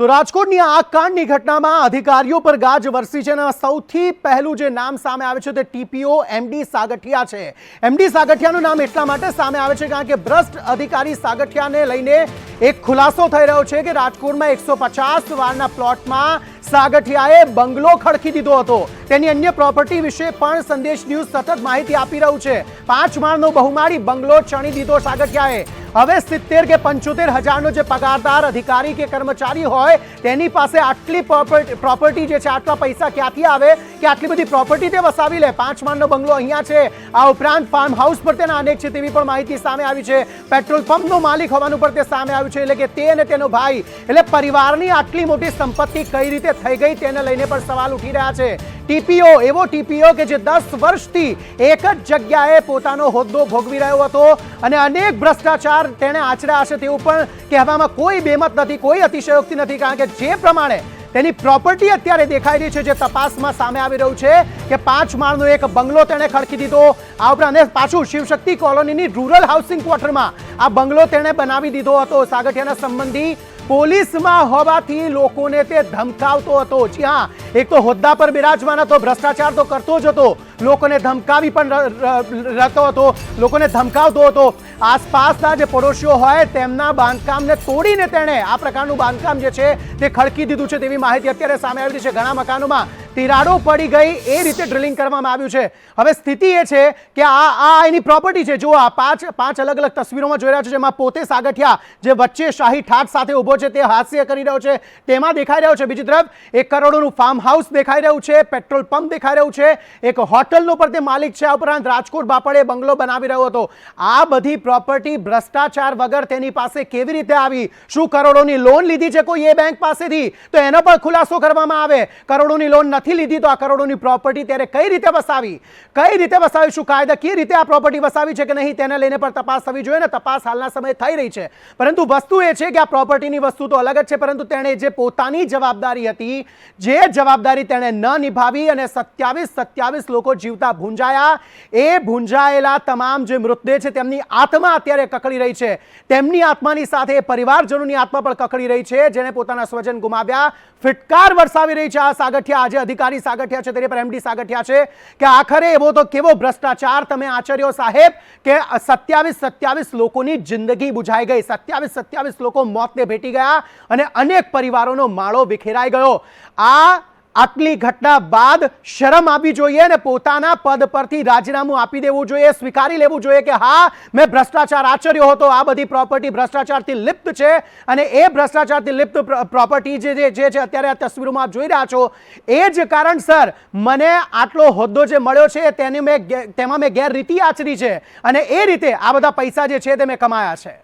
તો રાજકોટની આ કાંડની ઘટનામાં અધિકારીઓ પર ગાજ વરસી છે અને સૌથી પહેલું જે નામ સામે આવે છે તે ટીપીઓ એમડી સાગઠિયા છે. એમડી સાગઠિયાનું નામ એટલા માટે સામે આવે છે કારણ કે ભ્રષ્ટ અધિકારી સાગઠિયાને લઈને એક ખુલાસો થઈ રહ્યો છે કે રાજકોટમાં એકસો પચાસ વારના પ્લોટમાં સાગઠિયાએ બંગલો ખડકી દીધો હતો. તેની અન્ય પ્રોપર્ટી વિશે પણ સંદેશ ન્યૂઝ સતત માહિતી આપી રહ્યું છે. પાંચ માળનો બહુમાળી બંગલો ચણી દીધો સાગઠિયાએ. હવે સિત્તેર કે પંચોતેર હજારનો જે પગારદાર અધિકારી કે કર્મચારી હોય, તેની પાસે આટલી પ્રોપર્ટી જે છે, આટલા પૈસા ક્યાંથી આવે? કે આટલી બધી પ્રોપર્ટી તે વસાવી લે? પાંચ માળનો બંગલો અહીંયા છે. આ ઉપરાંત ફાર્મ હાઉસ પર તેના અનેક છે તેવી પણ માહિતી સામે આવી છે. પેટ્રોલ પંપનો માલિક હોવાનું પણ તે સામે આવ્યું છે. એટલે કે તે અને તેનો ભાઈ, એટલે પરિવારની આટલી મોટી સંપત્તિ કઈ રીતે થઈ ગઈ, તેને લઈને પણ સવાલ ઉઠી રહ્યા છે. ટીપીઓ, એવો ટીપીઓ કે જે દસ વર્ષથી એક જ જગ્યાએ પોતાનો હોદ્દો ભોગવી રહ્યો હતો અને અનેક ભ્રષ્ટાચાર તેણે આચર્યા હશે તેવું પણ કહેવામાં કોઈ બેમત નથી, કોઈ અતિશયોક્તિ નથી, કારણ કે જે પ્રમાણે તેની પ્રોપર્ટી અત્યારે દેખાઈ રહી છે, જે તપાસમાં સામે આવી રહ્યું છે કે પાંચ માળનો એક બંગલો તેણે ખડકી દીધો. આ ઉપરાંત પાછું શિવશક્તિ કોલોનીની રૂરલ હાઉસિંગ ક્વાર્ટરમાં આ બંગલો તેણે બનાવી દીધો હતો. સાગઠિયાના સંબંધી પોલીસમાં હોવાથી લોકોને તે ધમકાવતો હતો. જી હા, એક તો હોદ્દા પર બિરાજમાન હતો, ભ્રષ્ટાચાર તો કરતો જ હતો. લોકોને ધમકાવી પણ રહેતો હતો, લોકોને ધમકાવતો હતો. આસપાસના જે પડોશીઓ હોય, તેમના બાંધકામને તોડીને તેણે આ પ્રકારનું બાંધકામ જે છે, તે ખડકી દીધું છે તેવી માહિતી અત્યારે સામે આવી છે. ઘણા મકાનોમાં તિરાડો પડી ગઈ, એ રીતે ડ્રિલિંગ કરવામાં આવ્યું છે. હવે સ્થિતિ એ છે કે આ આ એની પ્રોપર્ટી છે. જો આ પાંચ પાંચ અલગ અલગ તસવીરોમાં જોઈ રહ્યા છો, જેમાં પોતે સાગઠિયા, જે વચ્ચે શાહી ઠાઠ સાથે ઊભો છે, તે હાસ્ય કરી રહ્યો છે. તેમાં દેખાઈ રહ્યો છે, બીજી તરફ, એક કરોડોનું ફાર્મ હાઉસ દેખાઈ રહ્યું છે પેટ્રોલ પંપ દેખાઈ રહ્યું છે, એક હોટલનો પણ તે માલિક છે. આ ઉપરાંત રાજકોટ બાપડે બંગલો બનાવી રહ્યો હતો. આ બધી પ્રોપર્ટી ભ્રષ્ટાચાર વગર તેની પાસે કેવી રીતે આવી? શું કરોડોની લોન લીધી છે કોઈ એ બેંક પાસેથી? તો એનો પણ ખુલાસો કરવામાં આવે. કરોડોની લોન નથી લીધી તો આ કરોડોની પ્રોપર્ટી ત્યારે કઈ રીતે વસાવી? કઈ રીતે વસાવી? શું કાયદાકીય રીતે આ પ્રોપર્ટી વસાવી છે કે નહીં? તેને લઈને પણ તપાસ થવી જોઈએ ને તપાસ હાલના સમયે થઈ રહી છે. પરંતુ વસ્તુ એ છે કે આ પ્રોપર્ટીની વસ્તુ તો અલગ જ છે, પરંતુ તેણે જે પોતાની જવાબદારી હતી, જે જવાબદારી તેણે ન નિભાવી અને સત્યાવીસ સત્યાવીસ લોકો જીવતા ભૂંજાયા, એ ભૂંજાયેલા તમામ જે મૃતદેહ છે તેમની આત્મા અત્યારે કકડી રહી છે. તેમની આત્માની સાથે પરિવારજનોની આત્મા પણ કકડી રહી છે, જેણે પોતાના સ્વજન ગુમાવ્યા. ફિટકાર વરસાવી રહી છે આ સાગઠિયા. આજે અધિકારી સાગઠિયા છે, તેની પર એમડી સાગઠિયા છે કે આખરે એવો તો કેવો ભ્રષ્ટાચાર તમે આચર્યો સાહેબ કે સત્યાવીસ સત્યાવીસ લોકોની જિંદગી બુજાઈ ગઈ. સત્યાવીસ સત્યાવીસ લોકો મોતને ભેટી ગયા અને અનેક પરિવારોનો માળો વિખેરાઈ ગયો. આ આટલી ઘટના બાદ શરમ આપવી જોઈએ અને પોતાના પદ પરથી રાજીનામું આપી દેવું જોઈએ, સ્વીકારી લેવું જોઈએ કે હા, મેં ભ્રષ્ટાચાર આચર્યો હતો, આ બધી પ્રોપર્ટી ભ્રષ્ટાચારથી લિપ્ત છે અને એ ભ્રષ્ટાચારથી લિપ્ત પ્રોપર્ટી જે જે જે છે અત્યારે આ તસવીરોમાં જોઈ રહ્યા છો, એ જ કારણસર મને આટલો હોદ્દો જે મળ્યો છે, તેની મેં તેમાં મેં ગેરરીતિ આચરી છે અને એ રીતે આ બધા પૈસા જે છે તે મેં કમાયા છે.